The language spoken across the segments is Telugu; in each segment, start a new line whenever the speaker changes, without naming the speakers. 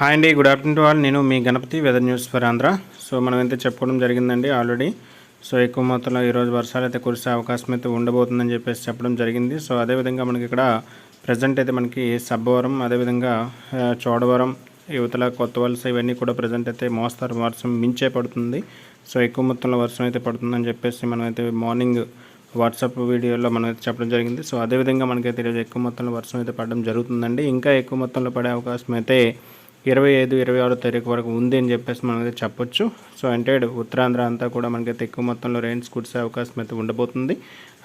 హాయ్ అండి గుడ్ ఆఫ్టర్నూన్ టు ఆల్ నేను మీ Ganapathi weather news for Andhra so మనం అయితే చెప్పుకోవడం జరిగిందండి ఆల్రెడీ సో ఎక్కువ మొత్తంలో ఈరోజు వర్షాలు అయితే కురిసే అవకాశం అయితే ఉండబోతుందని చెప్పేసి చెప్పడం జరిగింది. సో అదేవిధంగా మనకి ఇక్కడ ప్రజెంట్ అయితే మనకి సబ్బవరం అదేవిధంగా చోడవరం యువతల కొత్త వలస ఇవన్నీ కూడా ప్రజెంట్ అయితే మోస్తారు. వర్షం మించే పడుతుంది. సో ఎక్కువ మొత్తంలో వర్షం అయితే పడుతుందని చెప్పేసి మనం అయితే మార్నింగ్ వాట్సాప్ వీడియోలో మనం అయితే చెప్పడం జరిగింది. సో అదేవిధంగా మనకైతే ఈరోజు ఎక్కువ మొత్తంలో వర్షం అయితే పడడం జరుగుతుందండి. ఇంకా ఎక్కువ మొత్తంలో పడే అవకాశం అయితే ఇరవై ఐదు ఇరవై ఆరో తారీఖు వరకు ఉంది అని చెప్పేసి మనం అయితే చెప్పొచ్చు. సో అంటే ఉత్తరాంధ్ర అంతా కూడా మనకైతే ఎక్కువ మొత్తంలో రెయిన్స్ కురిసే అవకాశం అయితే ఉండబోతుంది.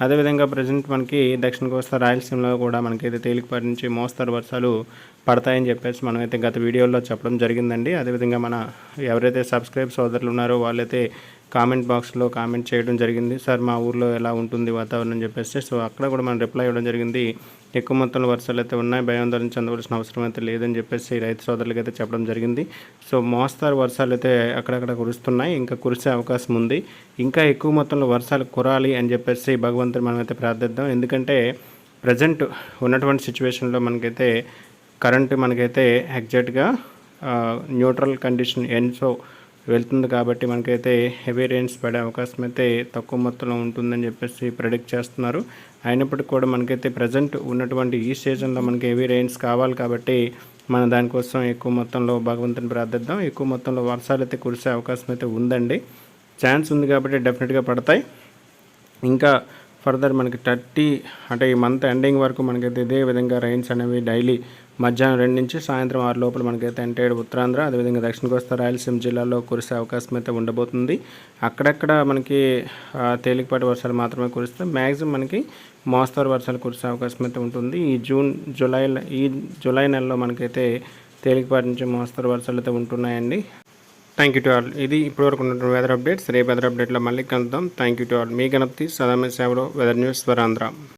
అదేవిధంగా ప్రజెంట్ మనకి దక్షిణ కోస్తా రాయలసీమలో కూడా మనకైతే తేలికపాటి నుంచి మోస్తరు వర్షాలు పడతాయని చెప్పేసి మనం అయితే గత వీడియోలో చెప్పడం జరిగిందండి. అదేవిధంగా మన ఎవరైతే సబ్స్క్రైబ్ సోదరులు ఉన్నారో వాళ్ళైతే కామెంట్ బాక్స్లో కామెంట్ చేయడం జరిగింది. సార్ మా ఊర్లో ఎలా ఉంటుంది వాతావరణం? చెప్పేసి. సో అక్కడ కూడా మనం రిప్లై ఇవ్వడం జరిగింది. ఎక్కువ మొత్తంలో వర్షాలు అయితే ఉన్నాయి. భయాందోళన చెందవలసిన అవసరం అయితే లేదని చెప్పేసి రైతు సోదరులకు అయితే చెప్పడం జరిగింది. సో మోస్తారు వర్షాలు అయితే అక్కడక్కడ కురుస్తున్నాయి. ఇంకా కురిసే అవకాశం ఉంది. ఇంకా ఎక్కువ మొత్తంలో వర్షాలు కురాలి అని చెప్పేసి భగవంతుని మనమైతే ప్రార్థిద్దాం. ఎందుకంటే ప్రజెంట్ ఉన్నటువంటి సిచ్యువేషన్లో మనకైతే కరెంటు మనకైతే ఎగ్జాక్ట్గా న్యూట్రల్ కండిషన్ ఎండ్సో వెళ్తుంది కాబట్టి మనకైతే హెవీ రెయిన్స్ పడే అవకాశం అయితే తక్కువ మొత్తంలో ఉంటుందని చెప్పేసి ప్రెడిక్ట్ చేస్తున్నారు. అయినప్పటికీ కూడా మనకైతే ప్రజెంట్ ఉన్నటువంటి ఈ సీజన్లో మనకి హెవీ రెయిన్స్ కావాలి కాబట్టి మనం దానికోసం ఎక్కువ మొత్తంలో భగవంతుని ప్రార్థిద్దాం. ఎక్కువ మొత్తంలో వర్షాలు అయితే కురిసే అవకాశం అయితే ఉందండి. ఛాన్స్ ఉంది కాబట్టి డెఫినెట్గా పడతాయి. ఇంకా ఫర్దర్ మనకి థర్టీ అంటే ఈ మంత్ ఎండింగ్ వరకు మనకైతే ఇదే విధంగా రైన్స్ అనేవి డైలీ మధ్యాహ్నం రెండు నుంచి సాయంత్రం ఆరు లోపల మనకైతే అంటే ఉత్తరాంధ్ర అదేవిధంగా దక్షిణ కోస్తా రాయలసీమ జిల్లాలో కురిసే అవకాశం అయితే ఉండబోతుంది. అక్కడక్కడ మనకి తేలికపాటి వర్షాలు మాత్రమే కురిస్తే మ్యాక్సిమం మనకి మోస్తరు వర్షాలు కురిసే అవకాశం అయితే ఉంటుంది. ఈ జూన్ జూలై ఈ జూలై నెలలో మనకైతే తేలికపాటి నుంచి మోస్తరు వర్షాలు అయితే ఉంటున్నాయండి. థ్యాంక్ యూ టు ఆల్ ఇది ఇప్పటివరకు ఉన్నటువంటి వెదర్ అప్డేట్స్ రేపు వెదర్ అప్డేట్లో మళ్ళీ కలుద్దాం. థ్యాంక్ యూ టు ఆల్ మీ గణపతి సదామే సేవలో వెదర్ న్యూస్ స్వరాంధ్ర.